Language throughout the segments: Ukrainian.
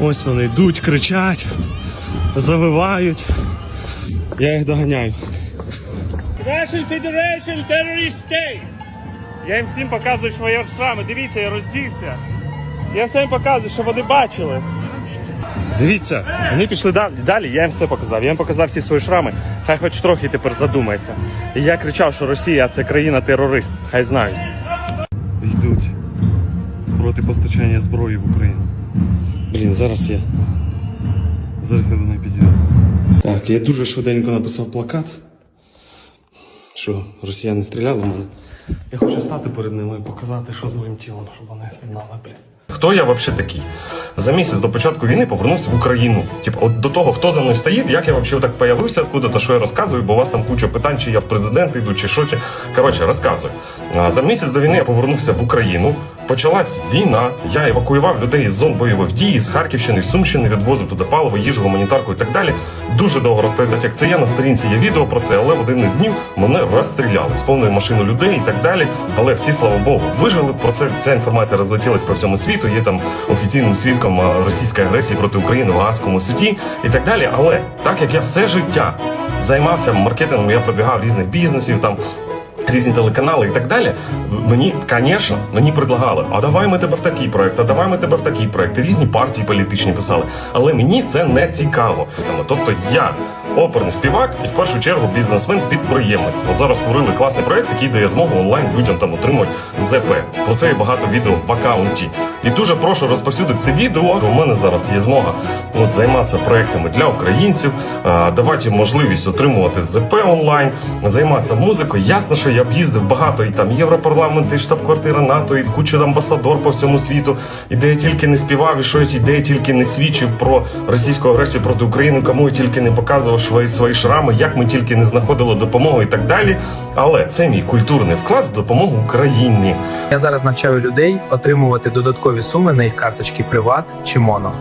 Ось вони йдуть, кричать, завивають. Я їх доганяю. Russian Federation Terrorist State. Я їм всім показую свої шрами. Дивіться, я роздівся. Я всім показую, щоб вони бачили. Дивіться, вони пішли далі. Далі я їм все показав. Я їм показав всі свої шрами. Хай хоч трохи тепер задумається. І я кричав, що Росія це країна-терорист. Хай знають. Йдуть проти постачання зброї в Україну. Блін, зараз я. Зараз я до неї підійду. Так, я дуже швиденько написав плакат, що росіяни стріляли в мене. Я хочу стати перед ними і показати, що з моїм тілом, щоб вони знали, блін. Хто я взагалі такий? За місяць до початку війни повернувся в Україну. Типу, от до того, хто за мною стоїть, як я взагалі так появився, откуда то що я розказую, бо у вас там куча питань, чи я в президенти йду, чи що, чи. Коротше, розказую. За місяць до війни я повернувся в Україну. Почалась війна. Я евакуював людей з зон бойових дій, з Харківщини, з Сумщини, відвозив туди паливо, їжу, гуманітарку і так далі. Дуже довго розповідати, як це є. На сторінці є відео про це, але в один із днів мене розстріляли з повною машиною людей і так далі. Але всі, слава Богу, вижили. Про це ця інформація розлетілась по всьому світу. Є там офіційним свідком російської агресії проти України в Гаазькому суді і так далі. Але так як я все життя займався маркетингом, я продвигав різних бізнесів там. Різні телеканали і так далі. Мені, звісно, мені предлагали, а давай ми тебе в такий проект, а давай ми тебе в такий проект. Різні партії політичні писали. Але мені це не цікаво. Тобто я оперний співак і в першу чергу бізнесмен-підприємець. От зараз створили класний проект, який дає змогу онлайн людям там отримати ЗП. Про це є багато відео в аккаунті. І дуже прошу розповсюдити це відео. У мене зараз є змога от, займатися проектами для українців, давати їм можливість отримувати ЗП онлайн, займатися музикою. Ясно, що я б їздив багато і там Європарламент, і штаб-квартира НАТО, і куча амбасадор по всьому світу, і де я тільки не співав, і що я я тільки не свідчив про російську агресію проти України, кому я тільки не показував свої, свої шрами, як ми тільки не знаходили допомогу і так далі. Але це мій культурний вклад в допомогу Україні. Я зараз навчаю людей отримувати додаткові суми на їх карточки Приват чи Моно.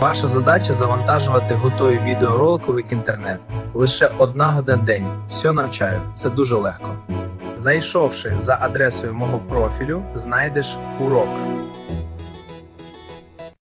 Ваша задача завантажувати готові відеоролики в інтернет. Лише одна година день. Все навчаю. Це дуже легко. Зайшовши за адресою мого профілю, знайдеш урок.